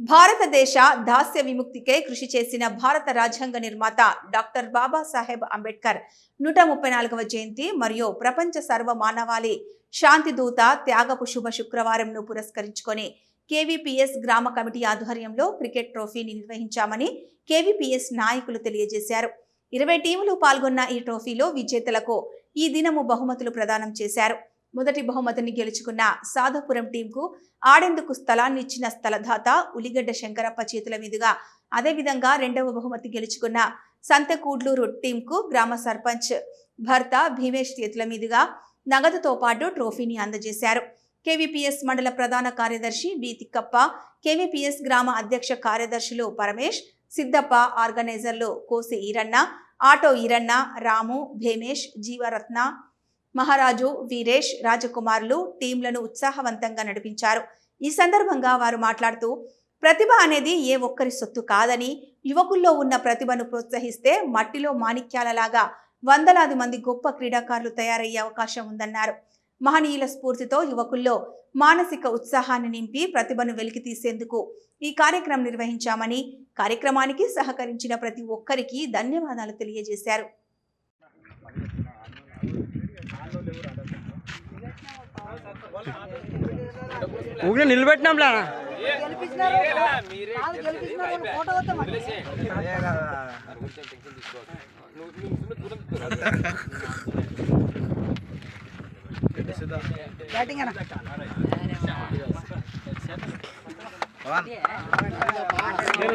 భారతదేశ దాస్య విముక్తికై కృషి చేసిన భారత రాజ్యాంగ నిర్మాత డాక్టర్ బాబాసాహెబ్ అంబేద్కర్ నూట ముప్పై నాలుగవ జయంతి మరియు ప్రపంచ సర్వ మానవాళి శాంతి దూత త్యాగపు శుభ శుక్రవారంను పురస్కరించుకొని కేవీపీఎస్ గ్రామ కమిటీ ఆధ్వర్యంలో క్రికెట్ ట్రోఫీని నిర్వహించామని కేవీపీఎస్ నాయకులు తెలియజేశారు. ఇరవై టీములు పాల్గొన్న ఈ ట్రోఫీలో విజేతలకు ఈ దినము బహుమతులు ప్రదానం చేశారు. మొదటి బహుమతిని గెలుచుకున్న సాధపురం టీంకు ఆడేందుకు స్థలాన్ని ఇచ్చిన స్థలదాత ఉలిగడ్డ శంకరప్ప చేతుల మీదుగా అదేవిధంగా రెండవ బహుమతి గెలుచుకున్న సంతకూడ్లూరు టీంకు గ్రామ సర్పంచ్ భర్త భీమేష్ చేతుల మీదుగా నగదుతో పాటు ట్రోఫీని అందజేశారు. కేవీపీఎస్ మండల ప్రధాన కార్యదర్శి బి తిక్కప్ప కేవీపీఎస్ గ్రామ అధ్యక్ష కార్యదర్శులు పరమేష్ సిద్దప్ప ఆర్గనైజర్లు కోసి ఈరన్న ఆటో ఈరన్న రాము భీమేష్ జీవరత్న మహారాజు వీరేష్ రాజకుమారులు టీంలను ఉత్సాహవంతంగా నడిపించారు. ఈ సందర్భంగా వారు మాట్లాడుతూ ప్రతిభ అనేది ఏ ఒక్కరి సొత్తు కాదని యువకుల్లో ఉన్న ప్రతిభను ప్రోత్సహిస్తే మట్టిలో మాణిక్యాలలాగా వందలాది మంది గొప్ప క్రీడాకారులు తయారయ్యే అవకాశం ఉందన్నారు. మహనీయుల స్ఫూర్తితో యువకుల్లో మానసిక ఉత్సాహాన్ని నింపి ప్రతిభను వెలికి తీసేందుకు ఈ కార్యక్రమం నిర్వహించామని కార్యక్రమానికి సహకరించిన ప్రతి ఒక్కరికి ధన్యవాదాలు తెలియజేశారు. ఊరిని నిలబెట్టినాంలా. బ్యాటింగ్